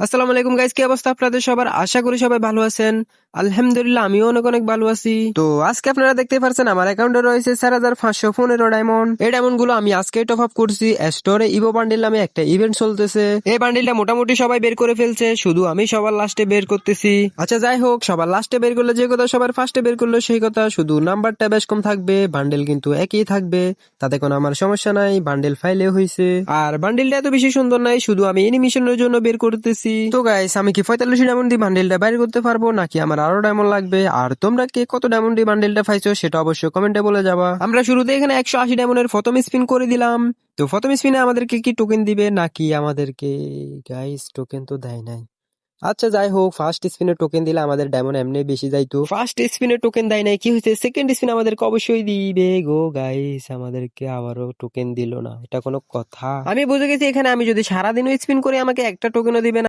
আসসালামু আলাইকুম গাইজ কি অবস্থা আপনাদের সবার? আশা করি সবাই ভালো আছেন। আলহামদুলিল্লাহ, আমিও অনেক অনেক ভালো আছি। তো আজকে আপনারা দেখতে পাচ্ছেন আমার অ্যাকাউন্টে রয়েছে চার হাজার পাঁচশো পনেরো ডায়মন্ড এই ডায়মন্ডগুলো আমি আজকে টপ আপ করছি স্টোরে ইভো বান্ডিল নামে একটা ইভেন্ট চলতেছে। এই বান্ডিলটা মোটামুটি সবাই বের করে ফেলছে, শুধু আমি সবার লাস্টে বের করতেছি। আচ্ছা যাই হোক, সবার লাস্টে বের করলে যে কথা, সবার ফার্স্টে বের করল সেই কথা, শুধু নাম্বারটা বেশ কম থাকবে বান্ডেল কিন্তু একই থাকবে, তাতে কোনো আমার সমস্যা নাই বান্ডেল ফাইলে হয়েছে আর বান্ডেলটা এত বেশি সুন্দর নাই, শুধু আমি এনিমেশনের জন্য বের করতেছি। তো গাইস আমি কি পঁয়তাল্লিশ ডায়মন্ড দিয়ে বান্ডেলটা বাইর করতে পারব, নাকি আমার আরও ডায়মন্ড লাগবে। আর তোমরা কে কত ডায়মন্ড বান্ডেলটা পাইছো সেটা অবশ্যই কমেন্টে বলে যাবা। আমরা শুরুতে এখানে একশো আশি ডায়মন্ডের প্রথম স্পিন করে দিলাম। তো প্রথম স্পিনে আমাদেরকে কি টোকেন দিবে? নাকি আমাদেরকে গাইস টোকেন তো দেয় নাই। আচ্ছা যাই হোক ফার্স্ট স্পিনে টোকেন দিলে আমাদের ডায়মন্ড এমনি বেশি যাইতো। ফার্স্ট স্পিনে টোকেন দেয় নাই, কি হয়েছে? সেকেন্ড স্পিন আমাদেরকে অবশ্যই দিবে গো গাইস আমাদেরকে আবারও টোকেন দিল না। এটা কোনো কথা। আমি বুঝে গেছি এখানে আমি যদি সারাদিনও স্পিন করি, আমাকে একটা টোকেনও দিবে না।